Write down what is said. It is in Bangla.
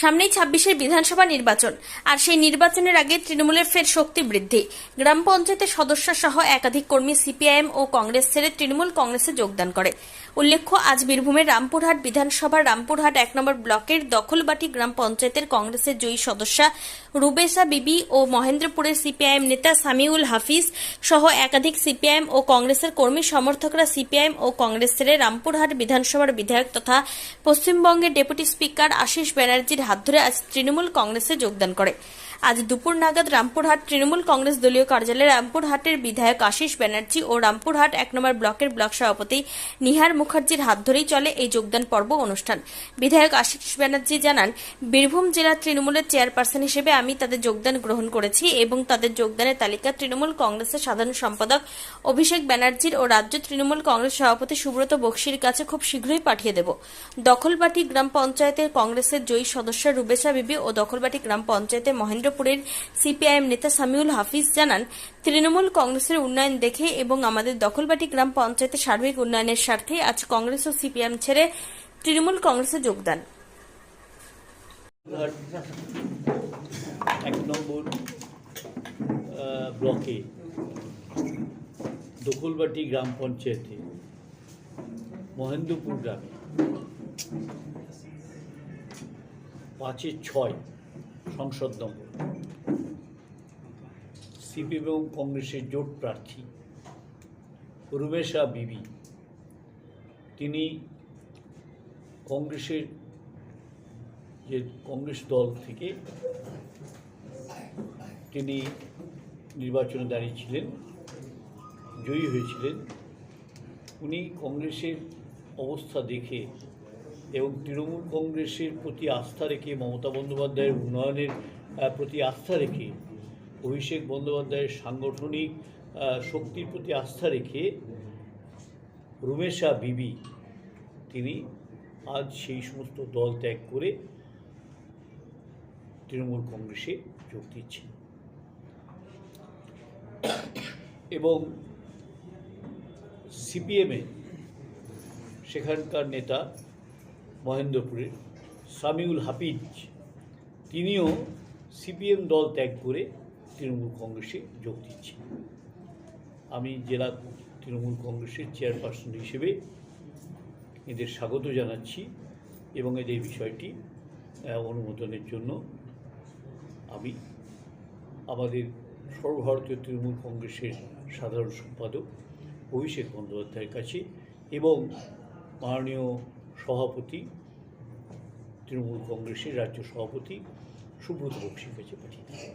সামনেই ছাব্বিশের বিধানসভা নির্বাচন, আর সেই নির্বাচনের আগে তৃণমূলের ফের শক্তি বৃদ্ধি। গ্রাম পঞ্চায়েতের সদস্য সহ একাধিক কর্মী সিপিআইএম ও কংগ্রেস ছেড়ে তৃণমূল কংগ্রেসে যোগদান করে। উল্লেখ্য, আজ বীরভূমের রামপুরহাট বিধানসভার রামপুরহাট এক নম্বর ব্লকের দখলবাটি গ্রাম পঞ্চায়েতের কংগ্রেসের জয়ী সদস্যা রুবেসা বিবি ও মহেন্দ্রপুরের সিপিআইএম নেতা সামিউল হাফিজ সহ একাধিক সিপিআইএম ও কংগ্রেসের কর্মী সমর্থকরা সিপিআইএম ও কংগ্রেস ছেড়ে রামপুরহাট বিধানসভার বিধায়ক তথা পশ্চিমবঙ্গের ডেপুটি স্পিকার আশিস ব্যানার্জির হাত ধরে আজ তৃণমূল কংগ্রেসে যোগদান করে। আজ দুপুর নাগাদ রামপুরহাট তৃণমূল কংগ্রেস দলীয় কার্যালয়ে রামপুরহাটের বিধায়ক আশিস ব্যানার্জি ও রামপুরহাট এক নম্বর ব্লকের ব্লক সভাপতি নিহার মুখার্জির হাত ধরেই চলে এই যোগদান পর্ব অনুষ্ঠান। বিধায়ক আশিস ব্যানার্জি জানান, বীরভূম জেলা তৃণমূলের চেয়ারপারসন হিসেবে আমি তাদের যোগদান গ্রহণ করেছি এবং তাদের যোগদানের তালিকা তৃণমূল কংগ্রেসের সাধারণ সম্পাদক অভিষেক ব্যানার্জির ও রাজ্য তৃণমূল কংগ্রেস সভাপতি সুব্রত বক্সির কাছে খুব শীঘ্রই পাঠিয়ে দেব। দখলবাটি গ্রাম পঞ্চায়েতের কংগ্রেসের জয়ী সদস্য রুবেশা বিবি ও দখলবাটি গ্রাম পঞ্চায়েতের মহেন্দ্রপুরের সিপিআইএম নেতা সামিউল হাফিজ জানান, তৃণমূল কংগ্রেসের উন্নয়ন দেখে এবং আমাদের দখলবাটি গ্রাম পঞ্চায়েতের সার্বিক উন্নয়নের স্বার্থে আজ কংগ্রেস ও সিপিএম ছেড়ে তৃণমূল কংগ্রেসে যোগদান। ব্লকে দখলবাটি গ্রাম পঞ্চায়েতে মহেন্দ্রপুর গ্রামে পাঁচে ছয় সংসদ নম্বর সিপিএম এবং কংগ্রেসের জোট প্রার্থী রুমেশা বিবি। তিনি কংগ্রেসের যে কংগ্রেস দল থেকে তিনি নির্বাচনে দাঁড়িয়েছিলেন, জয়ী হয়েছিলেন। উনি কংগ্রেসের অবস্থা দেখে এবং তৃণমূল কংগ্রেসের প্রতি আস্থা রেখে, মমতা বন্দ্যোপাধ্যায়ের উন্নয়নের প্রতি আস্থা রেখে, অভিষেক বন্দ্যোপাধ্যায়ের সাংগঠনিক শক্তির প্রতি আস্থা রেখে রুমেশা বিবি, তিনি আজ সেই সমস্ত দল ত্যাগ করে তৃণমূল কংগ্রেসে যোগ দিচ্ছেন। এবং সিপিএমে সেখানকার নেতা মহেন্দ্রপুরের সামিউল হাফিজ। তিনিও সিপিএম দল ত্যাগ করে তৃণমূল কংগ্রেসে যোগ দিচ্ছেন। আমি জেলা তৃণমূল কংগ্রেসের চেয়ারপারসন হিসেবে এদের স্বাগত জানাচ্ছি এবং এদের বিষয়টি অনুমোদনের জন্য আমি আমাদের সর্বভারতীয় তৃণমূল কংগ্রেসের সাধারণ সম্পাদক অভিষেক বন্দ্যোপাধ্যায়ের কাছে এবং মাননীয় সভাপতি তৃণমূল কংগ্রেসের রাজ্য সভাপতি সুব্রত বক্সির কাছে পাঠিয়ে দিয়েছে